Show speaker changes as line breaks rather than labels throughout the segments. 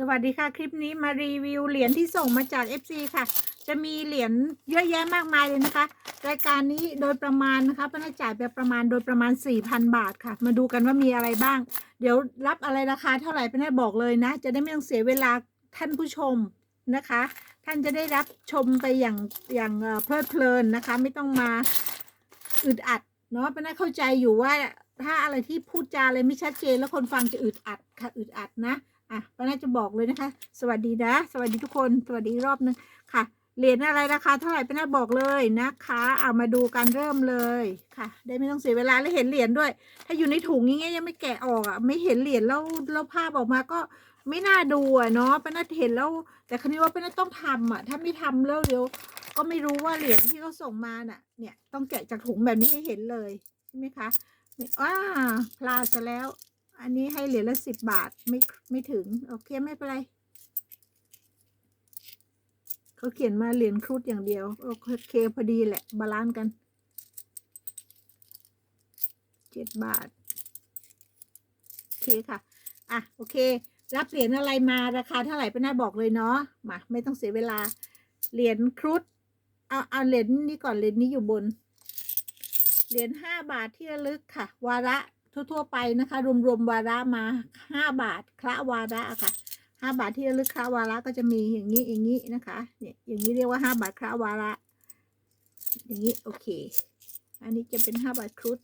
สวัสดีค่ะ คลิปนี้มารีวิวเหรียญที่ส่งมาจาก FC ค่ะ จะมีเหรียญเยอะแยะมากมายเลยนะคะ รายการนี้โดยประมาณนะคะป้าน่าจ่ายไปประมาณโดยประมาณ 4,000 บาทค่ะ มาดูกันว่ามีอะไรบ้าง เดี๋ยวรับอะไรราคาเท่าไหร่ป้าน่าบอกเลยนะ จะได้ไม่ต้องเสียเวลาท่านผู้ชมนะคะ ท่านจะได้รับชมไปอย่างอย่างเพลิดเพลินนะคะ ไม่ต้องมาอึดอัดเนาะป้าน่าเข้าใจอยู่ว่าถ้าอะไรที่พูดจาอะไรไม่ชัดเจนแล้วคนฟังจะอึดอัดค่ะอึดอัดนะ อะป้าน่าจะบอกเลยนะคะ สวัสดีนะ สวัสดีทุกคน สวัสดีรอบนึงค่ะ เหรียญอะไรราคาเท่าไหร่ป้าน่าบอกเลยนะคะเอามาดูกันเริ่มเลยค่ะ ได้ไม่ต้องเสียเวลาแล้วเห็นเหรียญด้วย ถ้าอยู่ในถุงอย่างเงี้ยยังไม่แกะออกอะ ไม่เห็นเหรียญแล้วแล้วภาพออกมาก็ไม่น่าดูอะเนาะป้าน่าเห็นแล้ว แต่ครั้นี้ว่าป้าน่าต้องทำอะ ถ้าไม่ทำแล้วเดี๋ยวก็ไม่รู้ว่าเหรียญที่เขาส่งมาน่ะ เนี่ยต้องแกะจากถุงแบบนี้ให้เห็นเลยใช่ไหมคะอ่าพลาดซะแล้ว อันนี้ให้เหรียญละสิบบาทไม่ไม่ถึง โอเคไม่เป็นไรเขาเขียนมาเหรียญครุฑอย่างเดียว โอเคพอดีแหละ บาลานซ์กันเจ็ดบาท โอเคค่ะ อะ โอเค รับเหรียญอะไรมาราคาเท่าไหร่ป้าน่าบอกเลยเนาะมาไม่ต้องเสียเวลา เหรียญครุฑเอาเอาเหรียญนี้ก่อนเหรียญนี้อยู่บน เหรียญห้าบาทที่ระลึกค่ะ วาระ ทั่วๆไปนะคะ รวมๆวาระมาห้าบาทคละวาระค่ะห้าบาทที่ระลึกคละวาระก็จะมีอย่างนี้อย่างนี้นะคะเนี่ยอย่างนี้เรียกว่าห้าบาทคละวาระ อย่างนี้โอเค อันนี้จะเป็นห้าบาทครุฑ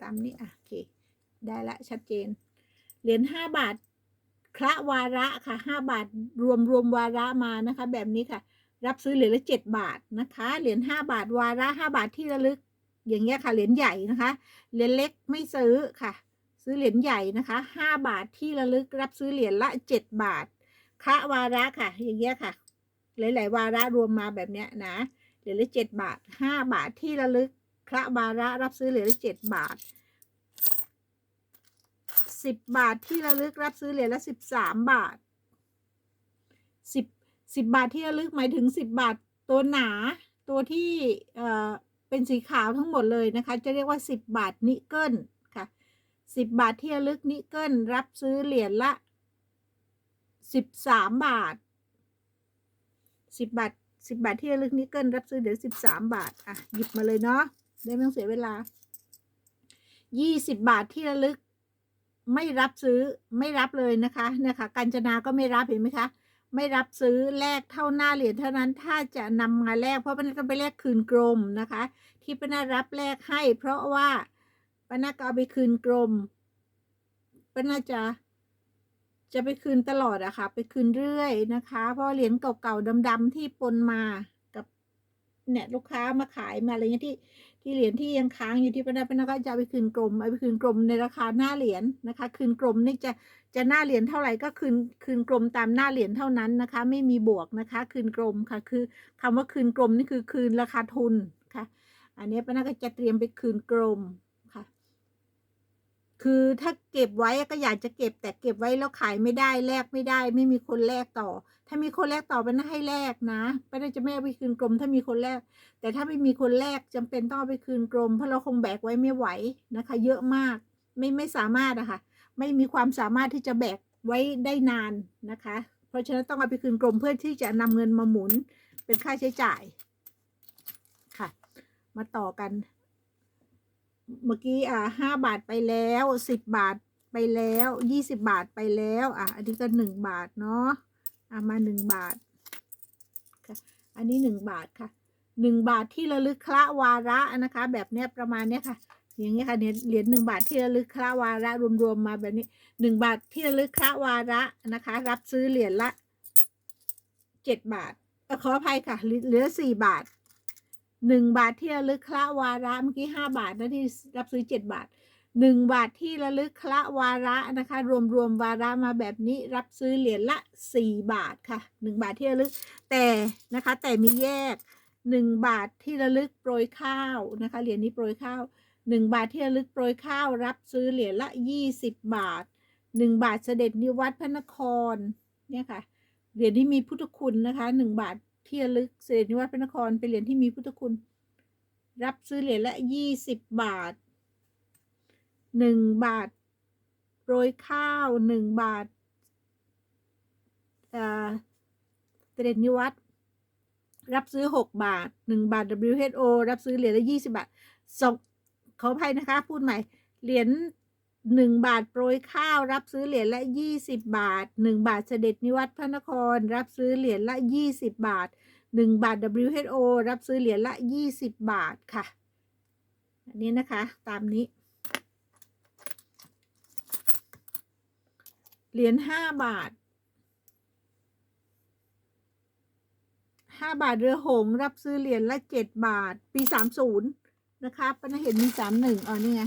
ตามนี้อะโอเค ได้ละชัดเจน เหรียญห้าบาทคละวาระค่ะห้าบาทรวมรวมวาระมานะคะ แบบนี้ค่ะ รับซื้อเหรียญละเจ็ดบาทนะคะ เหรียญห้าบาทวาระห้าบาทที่ระลึก อย่างเงี้ยค่ะ เหรียญใหญ่นะคะ เหรียญเล็กไม่ซื้อค่ะ ซื้อเหรียญใหญ่นะคะห้าบาทที่ระลึก รับซื้อเหรียญละเจ็ดบาทคะวาระค่ะ อย่างเงี้ยค่ะ หลาย ๆ วาระรวมมาแบบเนี้ยนะ เหรียญละเจ็ดบาทห้าบาทที่ระลึกคระวาระรับซื้อเหรียญละเจ็ดบาทสิบบาทที่ระลึกรับซื้อเหรียญละสิบสามบาทสิบ สิบบาทที่ระลึกหมายถึงสิบบาทตัวหนาตัวที่เอ่อเป็นสีขาวทั้งหมดเลยนะคะ จะเรียกว่าสิบบาทนิกเกิลค่ะสิบบาทที่ระลึกนิกเกิลรับซื้อเหรียญละสิบสามบาทสิบบาทสิบบาทที่ระลึกนิกเกิลรับซื้อเหรียญสิบสามบาทอะหยิบมาเลยเนาะได้ไม่ต้องเสียเวลายี่สิบบาทที่ระลึกไม่รับซื้อไม่รับเลยนะคะเนี่ยค่ะกัญจนาก็ไม่รับเห็นไหมคะ ไม่รับซื้อแลกเท่าหน้าเหรียญเท่านั้นถ้าจะนำมาแลกเพราะป้านาต้องไปแลกคืนกรมนะคะ ที่ป้านารับแลกให้ เพราะว่าป้านาก็เอาไปคืนกรมป้านาจะจะไปคืนตลอดอะค่ะ ไปคืนเรื่อยนะคะ เพราะเหรียญเก่าๆดำๆที่ปนมากับเนี่ยลูกค้ามาขายมาอะไรเงี้ยที่ ที่เหรียญที่ยังค้างอยู่ที่พนาป้านาก็จะไปคืนกรมเอาไปคืนกรมในราคาหน้าเหรียญนะคะ คืนกรมนี่จะจะหน้าเหรียญเท่าไหร่ก็คืนคืนกรมตามหน้าเหรียญเท่านั้นนะคะ ไม่มีบวกนะคะ คืนกรมค่ะ คือคำว่าคืนกรมนี่คือคืนราคาทุนค่ะ อันนี้ป้านาก็จะเตรียมไปคืนกรม คือถ้าเก็บไว้ก็อยากจะเก็บ แต่เก็บไว้แล้วขายไม่ได้แลกไม่ได้ ไม่มีคนแลกต่อ ถ้ามีคนแลกต่อป้านาให้แลกนะป้านาจะไม่เอาไปคืนกลมถ้ามีคนแลกแต่ถ้าไม่มีคนแลกจำเป็นต้องไปคืนกลมเพราะเราคงแบกไว้ไม่ไหวนะคะ เยอะมากไม่ไม่สามารถอะค่ะไม่มีความสามารถที่จะแบกไว้ได้นานนะคะ เพราะฉะนั้นต้องเอาไปคืนกรมเพื่อที่จะนำเงินมาหมุนเป็นค่าใช้จ่ายค่ะ มาต่อกัน เมื่อกี้อ่าห้าบาทไปแล้วสิบบาทไปแล้วยี่สิบบาทไปแล้วอะอันนี้ก็หนึ่งบาทเนาะอะมาหนึ่งบาทค่ะอันนี้หนึ่งบาทค่ะหนึ่งบาทที่ระลึกคละวาระนะคะ แบบเนี้ยประมาณเนี้ยค่ะอย่างเงี้ยค่ะเหรียญหนึ่งบาทที่ระลึกคละวาระรวมๆมาแบบนี้หนึ่งบาทที่ระลึกคละวาระนะคะ รับซื้อเหรียญละเจ็ดบาทขออภัยค่ะเหลือสี่บาท หนึ่งบาทที่ระลึกคละวาระเมื่อกี้ห้าบาทนะที่รับซื้อเจ็ดบาทหนึ่งบาทที่ระลึกคละวาระนะคะ รวมๆวาระมาแบบนี้รับซื้อเหรียญละสี่บาทค่ะหนึ่งบาทที่ระลึกแต่นะคะ แต่มีแยกหนึ่งบาทที่ระลึกโปรยข้าวนะคะเหรียญนี้โปรยข้าวหนึ่งบาทที่ระลึกโปรยข้าวรับซื้อเหรียญละยี่สิบบาทหนึ่งบาทเสด็จนิวัดพระนครเนี่ยค่ะเหรียญที่มีพุทธคุณนะคะหนึ่งบาท ที่ระลึกเสด็จนิวัดพระนครเป็นเหรียญที่มีพุทธคุณ รับซื้อเหรียญละยี่สิบบาทหนึ่งบาทโรยข้าวหนึ่งบาทเสด็จนิวัตรรับซื้อหกบาทหนึ่งบาท WHO รับซื้อเหรียญละยี่สิบาทสองขออภัยนะคะ พูดใหม่เหรียญ หนึ่งบาทโปรยข้าวรับซื้อเหรียญละยี่สิบบาทหนึ่งบาทเสด็จนิวัตรพระนคร รับซื้อเหรียญละยี่สิบบาทหนึ่งบาท WHO รับซื้อเหรียญละยี่สิบบาทค่ะ อันนี้นะคะตามนี้ เหรียญห้าบาทห้าบาทเรือหงรับซื้อเหรียญละเจ็ดบาท ปีสามศูนย์นะคะปนะเห็นมีสามหนึ่งอ๋อนี่ไง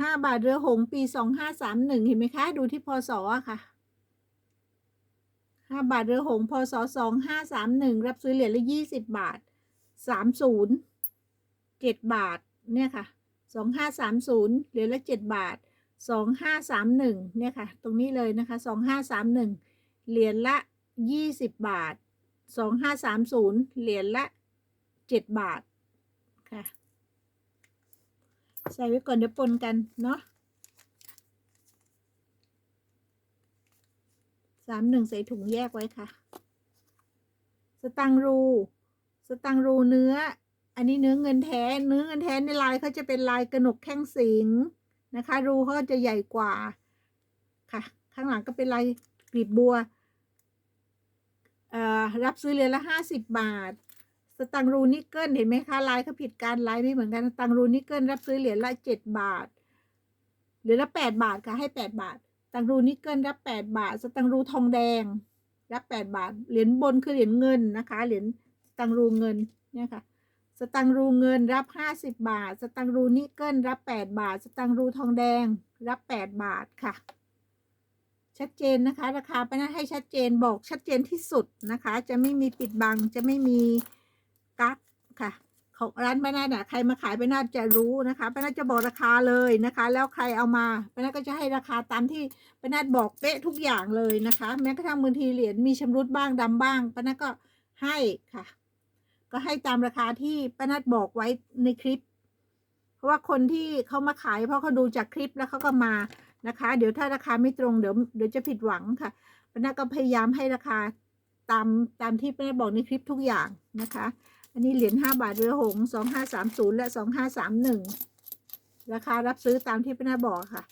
ห้าบาทเรือหงปีสองห้าสามหนึ่งเห็นไหมคะ ดูที่พศอะค่ะห้าบาทเรือหงส์พศสองห้าสามหนึ่งรับซื้อเหรียญละยี่สิบบาทสามศูนย์เจ็ดบาทเนี่ยค่ะสองห้าสามศูนย์เหรียญละเจ็ดบาทสองห้าสามหนึ่งเนี่ยค่ะ ตรงนี้เลยนะคะสองห้าสามหนึ่งเหรียญละยี่สิบบาทสองห้าสามศูนย์เหรียญละเจ็ดบาทค่ะ ใส่ไว้ก่อนเดี๋ยวปนกันเนาะสามหนึ่งใส่ถุงแยกไว้ค่ะ สตังรู สตังรูเนื้อ อันนี้เนื้อเงินแท้ เนื้อเงินแท้ในลายเขาจะเป็นลายกระหนกแข้งสิงนะคะ รูเขาจะใหญ่กว่าค่ะ ข้างหลังก็เป็นลายกลีบบัวอ่อรับซื้อเรียญละห้าสิบบาท สตังรูนิกเกิลเห็นไหมคะลายเขาผิดกันลายไม่เหมือนกันสตังรูนิกเกิลรับซื้อเหรียญละเจ็ดบาทเหรียญละแปดบาทค่ะให้แปดบาทสตังรูนิกเกิลรับแปดบาท สตังรูทองแดงรับแปดบาท เหรียญบนคือเหรียญเงินนะคะ เหรียญสตังรูเงินเนี่ยค่ะสตังรูเงินรับห้าสิบบาท สตังรูนิกเกิลรับแปดบาท สตังรูทองแดงรับแปดบาทค่ะ ชัดเจนนะคะ ราคาไปนะให้ชัดเจนบอกชัดเจนที่สุดนะคะ จะไม่มีปิดบังจะไม่มี กักค่ะของร้านป้านาเนี่ยใครมาขายป้านาจะรู้นะคะป้านาจะบอกราคาเลยนะคะ แล้วใครเอามาป้านาก็จะให้ราคาตามที่ป้านาบอกเป๊ะทุกอย่างเลยนะคะ แม้กระทั่งบางทีเหรียญมีชำรุดบ้างดำบ้างป้านาก็ให้ค่ะ ก็ให้ตามราคาที่ป้านาบอกไว้ในคลิป เพราะว่าคนที่เขามาขายเพราะเขาดูจากคลิปแล้วเขาก็มานะคะ เดี๋ยวถ้าราคาไม่ตรงเดี๋ยวเดี๋ยวจะผิดหวังค่ะป้านาก็พยายามให้ราคาตามตามที่ป้านาบอกในคลิปทุกอย่างนะคะ อันนี้เหรียญห้าบาทเรือหงสองห้าสามศูนย์และสองห้าสามหนึ่งราคารับซื้อตามที่พี่นาบอกค่ะ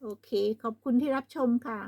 โอเค ขอบคุณที่รับชมค่ะ